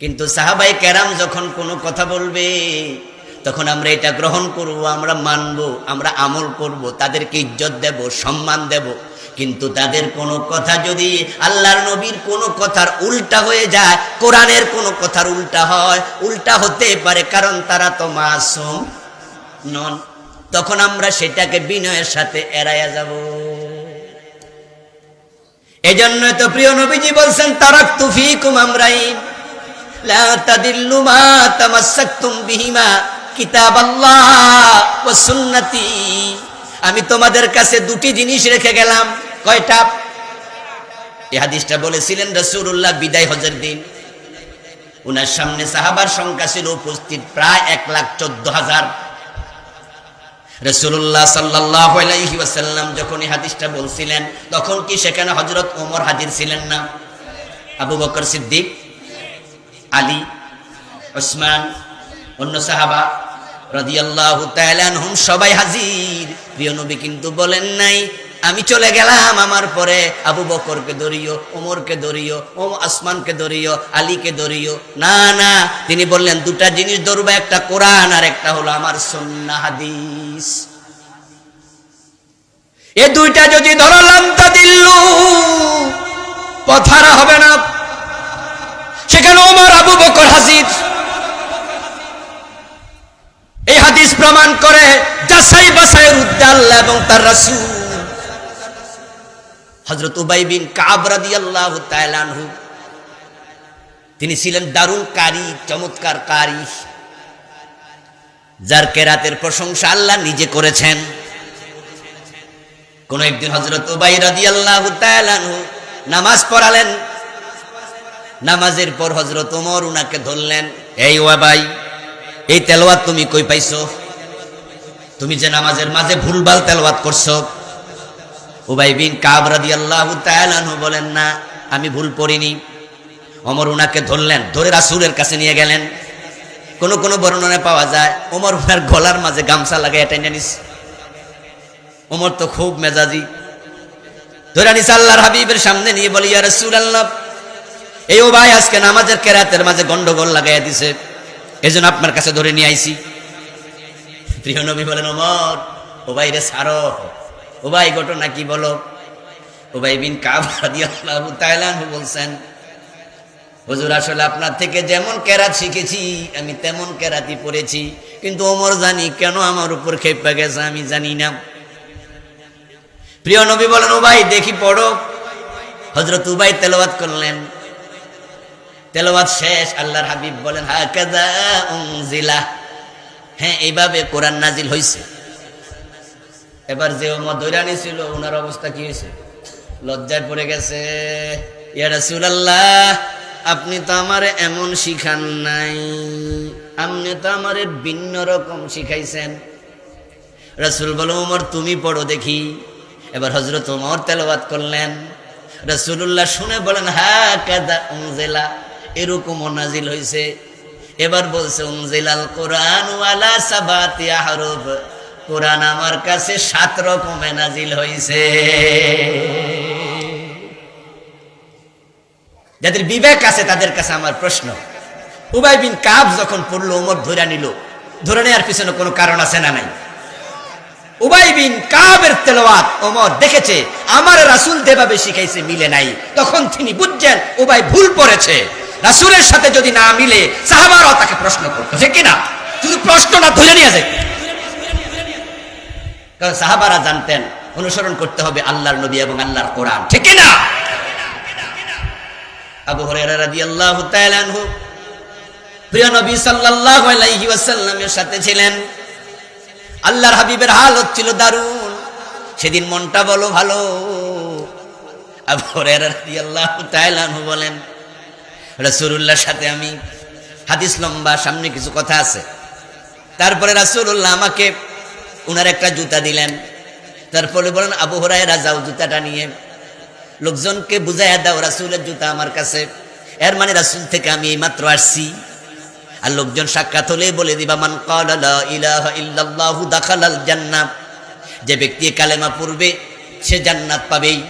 কিন্তু সাহাবাই ক্যারাম যখন কোনো কথা বলবে, তখন আমরা এটা গ্রহণ করব, আমরা মানব, আমরা আমল করব, তাদেরকে ইজ্জত দেব, সম্মান দেব। কিন্তু তাদের কোনো কথা যদি আল্লাহর নবীর কোনো কথার উল্টা হয়ে যায়, কোরআনের কোনো কথার উল্টা হয়, উল্টা হতে পারে, কারণ তারা তো মাসুম নন। তখন আমরা সেটাকে বিনয়ের সাথে এড়াইয়া যাব। এজন্য তো প্রিয় নবীজি বলছেন তারাক তুফিকুম আমরাইন। আমি তোমাদের কাছে দুটি জিনিস রেখে গেলাম। কয়টা? এই হাদিসটা বলেছিলেন রাসূলুল্লাহ বিদায় হজের দিন। উনার সামনে সাহাবার সংখ্যা ছিল উপস্থিত প্রায় এক লাখ চোদ্দ হাজার। রসুল্লাহ সাল্লাহ আলাইহি যখন এই হাদিসটা বলছিলেন, তখন কি সেখানে হজরত ওমর হাজির ছিলেন না? আবু বকর সিদ্দিক আলী, ওসমান, অন্য সাহাবা রাদিয়াল্লাহু সবাই হাজির। প্রিয় নবী কিন্তু বলেন নাই, আমি চলে গেলাম আমার পরে, আবু বকরকে ধরিও, ওমরকে ধরিও, ওম আসমানকে ধরিও, আলীকে ধরিও। না না, তিনি বললেন, দুটা জিনিস ধরবো, একটা কোরআন আর একটা হলো আমার সন্না হাদিস। এ দুইটা যদি ধরলাম তা দিল্লু পথারা হবে না। সেখানে ওমর আবু বকর হাজির এই হাদিস প্রমাণ করে বাছাইয়ের উদ্দে আল্লাহ এবং তার রাসূল। হযরত উবাই বিন কাব রাদিয়াল্লাহু তাআলা আনহু, তিনি ছিলেন দারুণ কারি, চমৎকার কারি, যার কেরাতের প্রশংসা আল্লাহ নিজে করেছেন। কোন একদিন হযরত উবাই রাদিয়াল্লাহু তাআলা নামাজ পড়ালেন নামাজের পর হজরত ওমর উনাকে ধরলেন, এই ওয়াবাই এই তেলাওয়াত তুমি কই পাইছো? তুমি যে নামাজের মাঝে ভুলভাল তেলাওয়াত করছ। উবাই বিন কাব রাদিয়াল্লাহু তাআলা আনহু বলেন, না, আমি ভুল পড়িনি। ওমর উনাকে ধরলেন, ধরে রাসূলের কাছে নিয়ে গেলেন। কোন কোন বর্ণনায় পাওয়া যায়, ওমর উনার গলার মাঝে গামছা লাগাই টেনে নিস ওমর তো খুব মেজাজি। ধরে নিস আল্লাহর হাবিবের সামনে নিয়ে বলি, ইয়া রাসূলুল্লাহ এই ও ভাই আজকে নামাজের কেরাতের মাঝে গন্ডগোল লাগাইয়া দিছে। এজন্য আপনার কাছে ধরে নিয়ে আইছি। প্রিয় নবী বলেন, ওমর, ও ভাই রে সারো ও ভাই, ঘটনা কি বলো? ও ভাই বিন কাব আনহু বলছেন, হুজুর, আসলে আপনার থেকে যেমন কেরাত শিখেছি, আমি তেমন কেরাতি পড়েছি। কিন্তু ওমর জানি কেন আমার উপর খেপে গেছে আমি জানি না। প্রিয় নবী বলেন, ও ভাই, দেখি পড়ো। হজরত উবাই তেলাওয়াত করলেন। তেলাওয়াত শেষ, আল্লাহর হাবিব বলেন, হাকাযা উনজিলা। হ্যাঁ এইভাবে কোরআন নাজিল হইছে। এবার যে ওমর দৈরানি ছিল ওনার অবস্থা কি হয়েছে লজ্জায় পড়ে গেছে। ইয়া আপনি তো আমারে এমন শিখান নাই। আপনি তো আমারে ভিন্ন রকম শিখাইছেন। রাসূল বলো ওমর তুমি পড়ো দেখি। এবার হজরত ওমর তেলাওয়াত করলেন। রাসূলুল্লাহ শুনে বলেন হা কাদা উনজিলা। এরকম নাজিল হয়েছে এবার বলছে, উনজিলাল কোরআন ওয়ালা সাবাতি আহরুফ। কোরআন আমার কাছে সাত রকমে নাজিল হয়েছে যাদের বিবেক আছে, তাদের কাছে আমার প্রশ্ন। উবাই বিন কাব যখন পড়ল ওমর ধরে নিল। ধরে নেওয়ার পিছনে কোনো কারণ আছে না নাই? উবাই বিন কাবের তেলাওয়াত ওমর দেখেছে, আমার রাসূল যেভাবে শিখাইছে, মিলে নাই। তখন তিনি বুঝছেন, উবাই ভুল পড়েছে। রাসূলের সাথে যদি না মিলে, সাহাবারাও তাকে প্রশ্ন করতো। যে কিনা? শুধু প্রশ্নটা ধরে নিয়ে যায়। কারণ সাহাবারা জানতেন, অনুসরণ করতে হবে আল্লাহর নবী এবং আল্লাহর কোরআন। ঠিক কিনা? আবু হুরায়রা রাদিয়াল্লাহু তাআলা আনহু, প্রিয় নবী সাল্লাল্লাহু আলাইহি ওয়াসাল্লামের সাথে ছিলেন। আল্লাহর হাবিবের হাল হচ্ছিল দারুণ। সেদিন মনটা বলো ভালো। আবু হুরায়রা রাদিয়াল্লাহু তাআলা আনহু বলেন রাসূলুল্লাহর সাথে আমি হাদিস লম্বা, সামনে কিছু কথা আছে। তারপরে রাসূলুল্লাহ আমাকে উনার একটা জুতা দিলেন। তারপরে বলেন, আবু হুরায়রা, যাও জুতাটা নিয়ে। লোকজনকে বুঝাইয়া দাও, রাসূলের জুতা আমার কাছে। এর মানে রাসূল থেকে আমি এইমাত্র আসছি। আর লোকজন সাক্ষাৎ হলে বলে দিবা, মান ইল্লাল্লাহু দাখালাল জান্নাহ। যে ব্যক্তি কালেমা পড়বে, সে জান্নাত পাবেই।